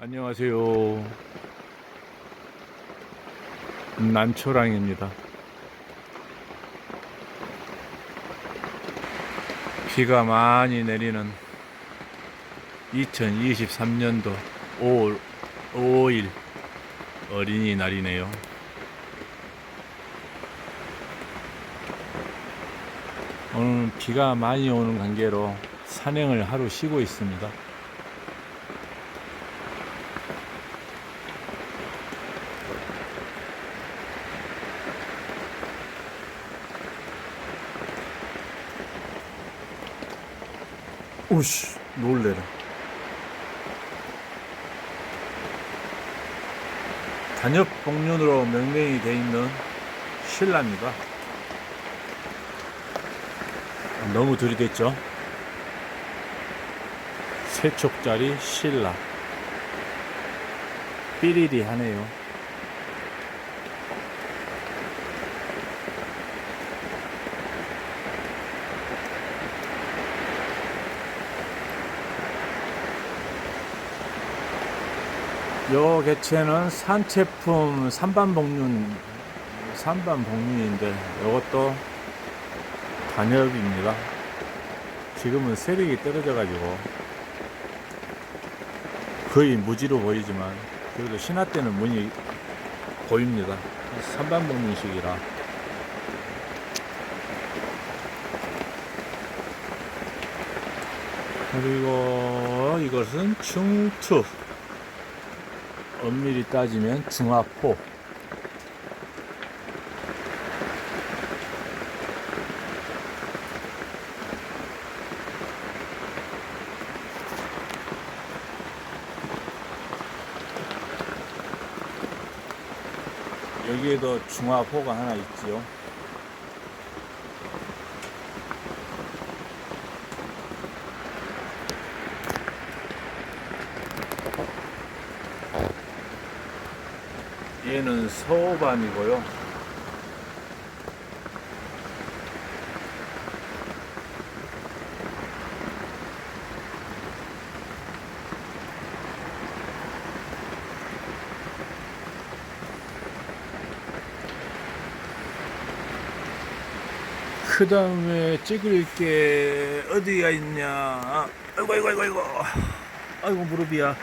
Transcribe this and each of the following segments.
안녕하세요. 난초랑입니다. 비가 많이 내리는 2023년도 5월 5일 어린이날이네요. 오늘 비가 많이 오는 관계로 산행을 하루 쉬고 있습니다. 오씨 놀래라. 단엽 복륜으로 명명이 돼 있는 신라입니다 너무 들이댔죠? 세촉짜리 신라 삐리리 하네요 요 개체는 산채품 산반복륜 산반복륜인데 요것도 단엽입니다. 지금은 세력이 떨어져 가지고 거의 무지로 보이지만 그래도 신화 때는 문이 보입니다. 산반복륜식이라. 그리고 이것은 중투 엄밀히 따지면 중화포. 여기에도 중화포가 하나 있지요 얘는 서반이고요. 그 다음에 찍을 게 어디가 있냐. 아이고, 아이고, 아이고, 아이고. 아이고, 무릎이야.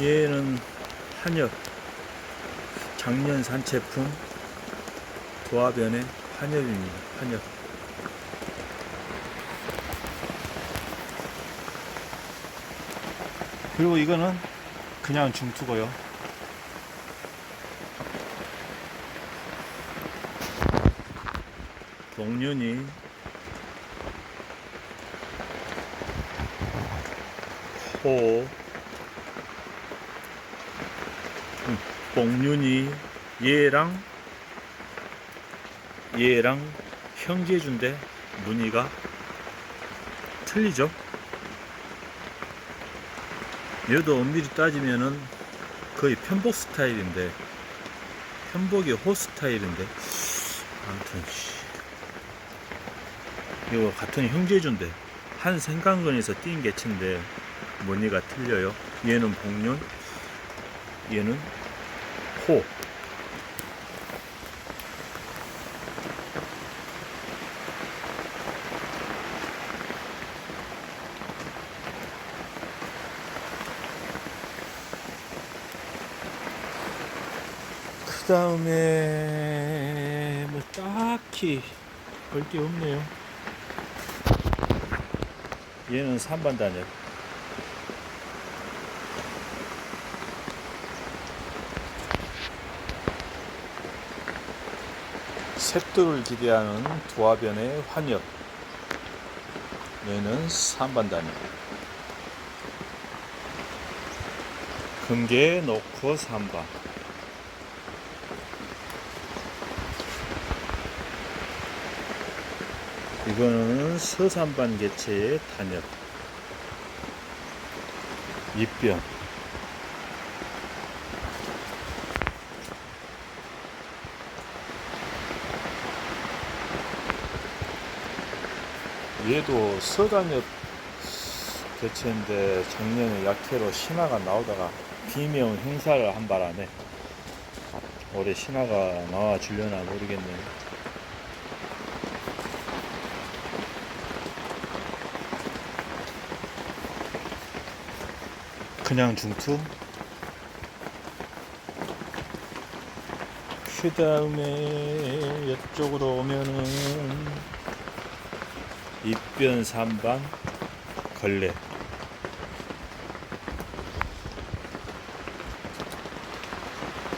얘는 한엽 작년 산채품 도화변의 한엽입니다. 한엽. 그리고 이거는 그냥 중투고요. 동륜이 호 복륜이 얘랑 얘랑 형제준데 무늬가 틀리죠. 얘도 엄밀히 따지면은 거의 편복 스타일인데 편복이 호 스타일인데 아무튼 씨. 이거 같은 형제준데 한 생강근에서 띈 개체인데 무늬가 틀려요. 얘는 복륜, 얘는 호. 그 다음에 뭐 딱히 볼 게 없네요. 얘는 3반 단열. 색도를 기대하는 두화변의 환엽 얘는 3반 단위 금계에 놓고 3반. 이거는 서산반 개체의 단엽 입변 얘도 서단엽 개체인데 작년에 약해로 신화가 나오다가 비명 행사를 한 바람에 올해 신화가 나와 주려나 모르겠네요. 그냥 중투? 그 다음에 이쪽으로 오면은 입변 삼반 걸레.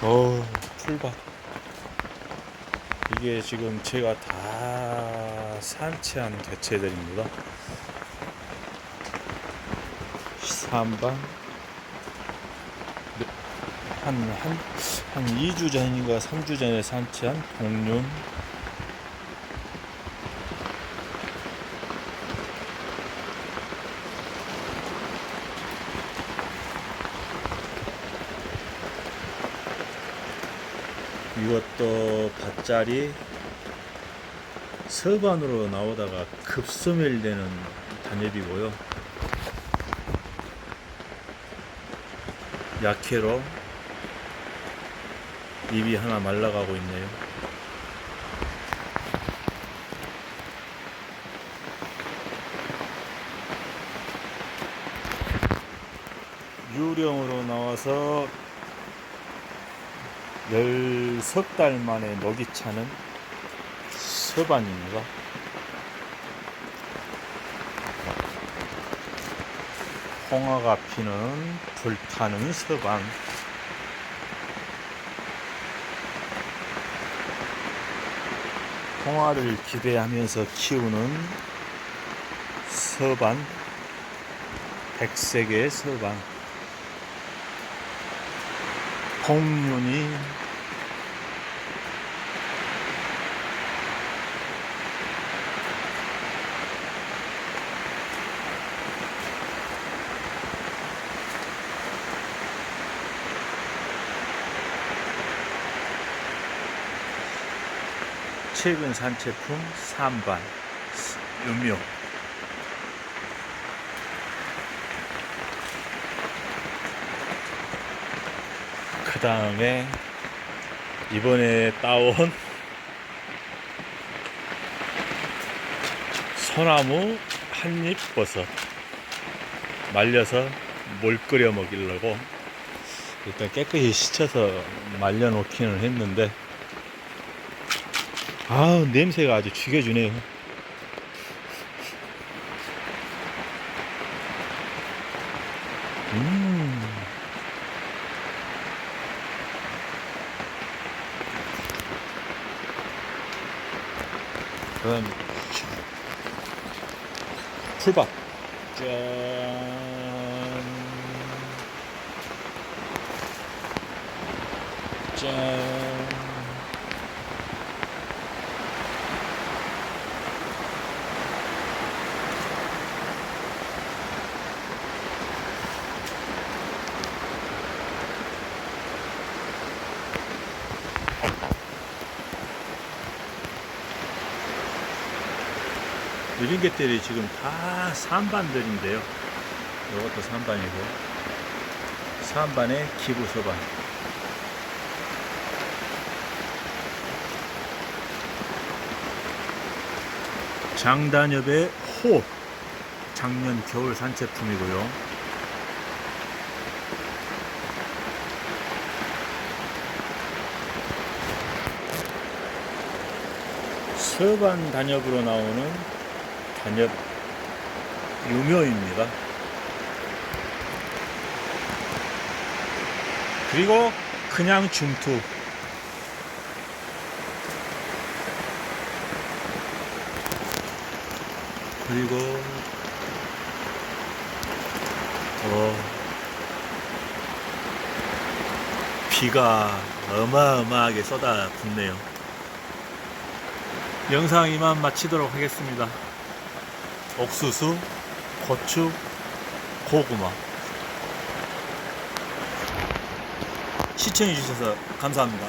어 풀밭. 이게 지금 제가 다 산채한 개체들입니다. 삼반 한, 한, 한 2주 전인가 3주 전에 산채한 동륜 이것도 밭자리 서반으로 나오다가 급소멸되는 단엽이고요. 약해로 잎이 하나 말라가고 있네요. 유령으로 나와서 16달 만에 녹이 차는 서반입니다. 홍화가 피는 불타는 서반. 홍화를 기대하면서 키우는 서반, 백색의 서반. 공륜이 최근 산채품 삼반 음료 다음에 이번에 따온 소나무 한입버섯 말려서 물 끓여 먹이려고 일단 깨끗이 씻어서 말려 놓기는 했는데 아 냄새가 아주 죽여주네요. 음 그다음 풀밥 짠 짠. 이런 것들이 지금 다 산반들인데요. 이것도 산반이고, 산반의 기부서반. 장단엽의 호. 작년 겨울 산채품이고요. 서반 단엽으로 나오는 단엽 유묘입니다. 그리고 그냥 중투. 그리고 어 비가 어마어마하게 쏟아붓네요. 영상 이만 마치도록 하겠습니다. 옥수수, 고추, 고구마. 시청해주셔서 감사합니다.